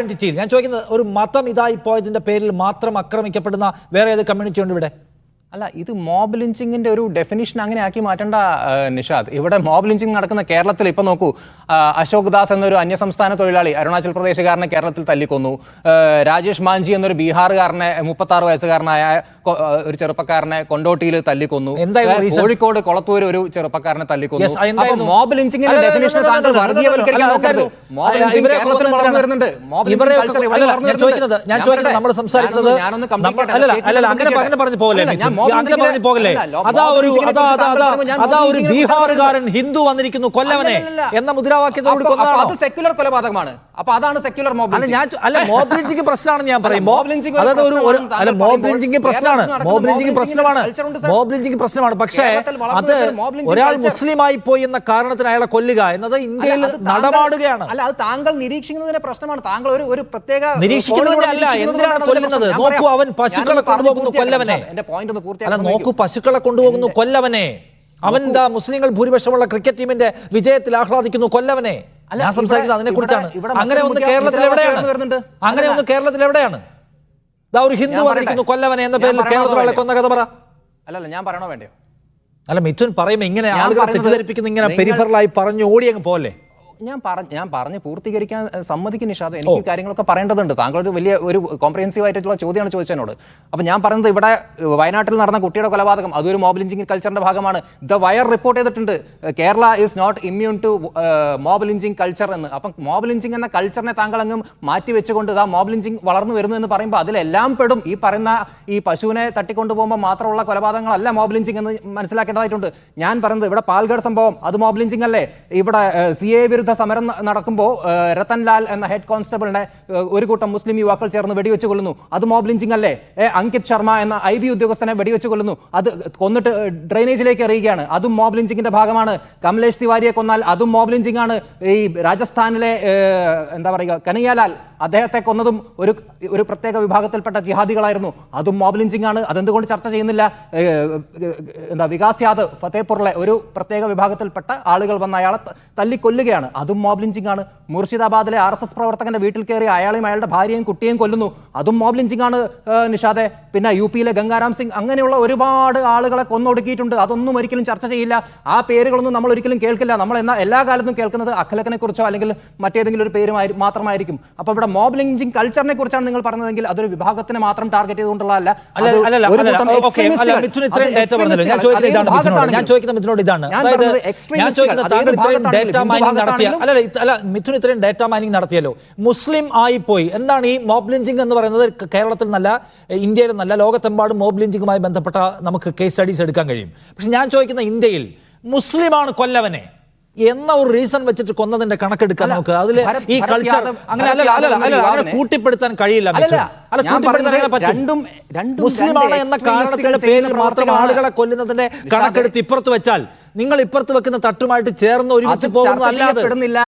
ഐഡന്റിറ്റിയിൽ ഞാൻ ചോദിക്കുന്നത് ഒരു മതം ഇതായി പോയതിന്റെ പേരിൽ മാത്രം ആക്രമിക്കപ്പെടുന്ന വേറെ ഏത് കമ്മ്യൂണിറ്റി ഉണ്ട് ഇവിടെ അല്ല ഇത് മോബ് ലിഞ്ചിങ്ങിന്റെ ഒരു ഡെഫിനിഷൻ അങ്ങനെ ആക്കി മാറ്റണ്ട നിഷാദ്. ഇവിടെ മോബ് ലിഞ്ചിങ് നടക്കുന്ന കേരളത്തിൽ ഇപ്പൊ നോക്കൂ അശോക് ദാസ് എന്നൊരു അന്യസംസ്ഥാന തൊഴിലാളി അരുണാചൽ പ്രദേശുകാരനെ കേരളത്തിൽ തല്ലിക്കൊന്നു. രാജേഷ് മാഞ്ചി എന്നൊരു ബീഹാറുകാരനെ മുപ്പത്തി ആറ് വയസ്സുകാരനായ ഒരു ചെറുപ്പക്കാരനെ കൊണ്ടോട്ടിയിൽ തല്ലിക്കൊന്നു? കോഴിക്കോട് കൊളത്തൂർ ഒരു ചെറുപ്പക്കാരനെ തല്ലിക്കൊന്നു. മോബ് ലിഞ്ചിങ്ങിന്റെ ഡെഫിനിഷൻ താങ്കൾ വർഗീയവൽക്കരിക്കാൻ മോബ് ലിഞ്ചിങ് കേരളത്തിൽ വളർന്നു. വരുന്നുണ്ട്. മോബ് ലിഞ്ചിങ് ഇവരെയൊക്കെ ഇവിടെ വളർന്നു ഞാൻ വരുന്നുണ്ട്. ഞാനൊന്ന് അങ്ങനെ പറഞ്ഞു അങ്ങനെ പറഞ്ഞു പോകല്ലേ? അതാ ഒരു അതാ അതാ അതാ അതാ ഒരു ബീഹാറുകാരൻ ഹിന്ദു വന്നിരിക്കുന്നു കൊല്ലവനെ എന്ന മുദ്രാവാക്യത്തോട് കൊന്നാണോ? അത് സെക്യുലർ കൊലപാതകമാണ്. അപ്പൊ അതാണ് സെക്യുലർ മോബ് അല്ല ഞാൻ അല്ല മോബ് ലിഞ്ചിങ് പ്രശ്നമാണ് ഞാൻ പറയും. അതായത് ഒരു അല്ല മോബ് ലിഞ്ചിങ് പ്രശ്നമാണ്. മോബ് ലിഞ്ചിങ് പ്രശ്നമാണ്. മോബ് ലിഞ്ചിങ് പ്രശ്നമാണ്. പക്ഷേ അത് ഒരാൾ മുസ്ലിം മുസ്ലിമായി പോയി എന്ന കാരണത്തിന് അയാളെ കൊല്ലുക എന്നത് ഇന്ത്യയിൽ നടപാടുകയാണ് അല്ല അത് താങ്കൾ നിരീക്ഷിക്കുന്നതിന്റെ പ്രശ്നമാണ്. താങ്കൾ ഒരു ഒരു പ്രത്യേക നിരീക്ഷിക്കുന്നതിന്റെ അല്ല, എന്തിനാണ് കൊല്ലുന്നത്? നോക്കൂ, അവൻ പശുക്കളെ കൊണ്ടുപോകുന്നു കൊല്ലവനെ. എന്റെ പോയിന്റ് ഒന്ന് അല്ല നോക്കൂ പശുക്കളെ കൊണ്ടുപോകുന്നു കൊല്ലവനെ. അവൻ എന്താ മുസ്ലിങ്ങൾ ഭൂരിപക്ഷമുള്ള ക്രിക്കറ്റ് ടീമിന്റെ വിജയത്തിൽ ആഹ്ലാദിക്കുന്നു കൊല്ലവനെ. ഞാൻ സംസാരിക്കുന്നത് അതിനെ കുറിച്ചാണ് അങ്ങനെ ഒന്ന് കേരളത്തിൽ എവിടെയാണ്? അങ്ങനെ ഒന്ന് കേരളത്തിൽ എവിടെയാണ്? ഇതാ ഒരു ഹിന്ദു പറഞ്ഞിരിക്കുന്നു വന്നിരിക്കുന്നു കൊല്ലവനെ എന്ന പേരിൽ വേണ്ടയോ? കൊന്ന കഥ പറ. അല്ലല്ല ഞാൻ പറയണോ വേണ്ടയോ? അല്ല മിഥുൻ പറയുമ്പോ ഇങ്ങനെ ആളുകളെ തെറ്റിദ്ധരിപ്പിക്കുന്ന ഇങ്ങനെ പെരിഫറലായി പറഞ്ഞു ഓടി അങ്ങ് പോലെ ഞാൻ പറഞ്ഞു ഞാൻ പറഞ്ഞ് പൂർത്തീകരിക്കാൻ സമ്മതിക്കും നിഷാദ്. എനിക്ക് കാര്യങ്ങളൊക്കെ പറയേണ്ടതുണ്ട്. താങ്കൾ ഒരു വലിയ ഒരു കോംപ്രഹെൻസീവ് ആയിട്ടുള്ള ചോദ്യമാണ് ചോദിച്ചതിനോട്. അപ്പൊ ഞാൻ പറയുന്നത് ഇവിടെ വയനാട്ടിൽ നടന്ന കുട്ടിയുടെ കൊലപാതകം അതൊരു മോബ് ലിഞ്ചിങ് കൾച്ചറിന്റെ ഭാഗമാണ്. ദ വയർ റിപ്പോർട്ട് ചെയ്തിട്ടുണ്ട്. Kerala is not immune to mob lynching culture എന്ന്. അപ്പം മോബ് ലിഞ്ചിങ് എന്ന കൾച്ചറിനെ താങ്കൾ അങ്ങ് മാറ്റി വെച്ചുകൊണ്ട് ആ മോബ് ലിഞ്ചിങ് വളർന്നു വരുന്നു എന്ന് പറയുമ്പോൾ അതിലെല്ലാം പെടും. ഈ പറയുന്ന ഈ പശുവിനെ തട്ടിക്കൊണ്ടു പോകുമ്പോൾ മാത്രമുള്ള കൊലപാതകങ്ങളല്ല മോബ് ലിഞ്ചിങ് എന്ന് മനസ്സിലാക്കേണ്ടതായിട്ടുണ്ട്. ഞാൻ പറയുന്നത് ഇവിടെ പാൽഗഡ് സംഭവം അത് മോബ് ലിഞ്ചിങ് അല്ലേ? ഇവിടെ സി എ വിരുദ്ധ സമരം നടക്കുമ്പോൾ രത്തൻലാൽ രത്തൻ ലാൽ എന്ന ഹെഡ് കോൺസ്റ്റബിളിനെ ഒരു കൂട്ടം മുസ്ലിം യുവാക്കൾ ചേർന്ന് വെടിവെച്ച് കൊല്ലുന്നു. അത് മോബ് ലിഞ്ചിങ് അല്ലേ? അങ്കിത് ശർമ്മ എന്ന ഐ ബി ഉദ്യോഗസ്ഥനെ വെടിവെച്ച് കൊല്ലുന്നു. അത് കൊന്നിട്ട് ഡ്രെയിനേജിലേക്ക് എറിയുകയാണ്. അതും മോബ് ലിഞ്ചിങ്ങിന്റെ ഭാഗമാണ്. കമലേഷ് തിവാരിയെ കൊന്നാൽ അതും മോബ് ലിഞ്ചിങ് ആണ്. ഈ രാജസ്ഥാനിലെ എന്താ പറയുക കനയ്യാലാൽ അദ്ദേഹത്തെ കൊന്നതും ഒരു ഒരു പ്രത്യേക വിഭാഗത്തിൽപ്പെട്ട ജിഹാദികളായിരുന്നു. അതും മോബ് ലിഞ്ചിങ് ആണ്. അതെന്തുകൊണ്ട് ചർച്ച ചെയ്യുന്നില്ല? എന്താ വികാസ് യാദവ് ഫത്തേപൂറിലെ ഒരു പ്രത്യേക വിഭാഗത്തിൽപ്പെട്ട ആളുകൾ വന്ന അയാളെ തല്ലിക്കൊല്ലുകയാണ്. അതും മോബ് ലിഞ്ചിങ് ആണ് മുർഷിദാബാദിലെ ആർ എസ് എസ് പ്രവർത്തകന്റെ വീട്ടിൽ കയറി അയാളെയും അയാളുടെ ഭാര്യയും കുട്ടിയെയും കൊല്ലുന്നു. അതും മോബ് ലിഞ്ചിങ് ആണ് നിഷാദെ. പിന്നെ യു പിയിലെ ഗംഗാരാം സിംഗ് അങ്ങനെയുള്ള ഒരുപാട് ആളുകളെ കൊന്നൊടുക്കിയിട്ടുണ്ട്. അതൊന്നും ഒരിക്കലും ചർച്ച ചെയ്യില്ല. ആ പേരുകളൊന്നും നമ്മൾ ഒരിക്കലും കേൾക്കില്ല. നമ്മൾ എന്നാ എല്ലാ കാലത്തും കേൾക്കുന്നത് അഖലക്കനെ കുറിച്ചോ അല്ലെങ്കിൽ മറ്റേതെങ്കിലും ഒരു പേര് മാത്രമായിരിക്കും. അപ്പൊ ഇവിടെ മോബ് ലിഞ്ചിങ് കൾച്ചറിനെ കുറിച്ചാണ് നിങ്ങൾ പറഞ്ഞതെങ്കിൽ അതൊരു വിഭാഗത്തിന് മാത്രം ടാർഗറ്റ് ചെയ്തുകൊണ്ടുള്ളതല്ല. ഞാൻ ചോദിക്കുന്ന മിഥുനോട്. ഇതാണ് ഞാൻ അതായത് താങ്കൾ ഇത്രയും ഡേറ്റ മൈനിങ് നടത്തിയ അല്ല അല്ല അല്ല മിഥുൻ ഇത്രയും ഡേറ്റ മൈനിങ് നടത്തിയല്ലോ മുസ്ലിം ആയിപ്പോയി. എന്താണ് ഈ മോബ് ലിഞ്ചിങ് എന്ന് പറയുന്നത്? കേരളത്തിൽ നല്ല ഇന്ത്യയിൽ നല്ല ലോകത്തെമ്പാടും മോബ് ലിഞ്ചിങ്ങുമായി ബന്ധപ്പെട്ട നമുക്ക് കേസ് സ്റ്റഡീസ് എടുക്കാൻ കഴിയും. പക്ഷെ ഞാൻ ചോദിക്കുന്ന ഇന്ത്യയിൽ മുസ്ലിമാണ് കൊല്ലവനെ എന്ന ഒരു റീസൺ വെച്ചിട്ട് കൊന്നതിന്റെ കണക്കെടുക്കാൻ നമുക്ക് അതിൽ ഈ കൾച്ചർ അങ്ങനെ അല്ല അല്ല അല്ല അങ്ങനെ കൂട്ടിപ്പെടുത്താൻ കഴിയില്ല അല്ല കൂട്ടിപ്പെടുത്താൻ പറ്റും മുസ്ലിമാണ് എന്ന കാരണത്തിന്റെ പേരിൽ മാത്രം ആളുകളെ കൊല്ലുന്നതിന്റെ കണക്കെടുത്ത് ഇപ്പുറത്ത് വെച്ചാൽ നിങ്ങൾ ഇപ്പുറത്ത് വെക്കുന്ന തട്ടുമായിട്ട് ചേർന്ന് ഒരുമിച്ച് പോകുന്നതല്ലാതെ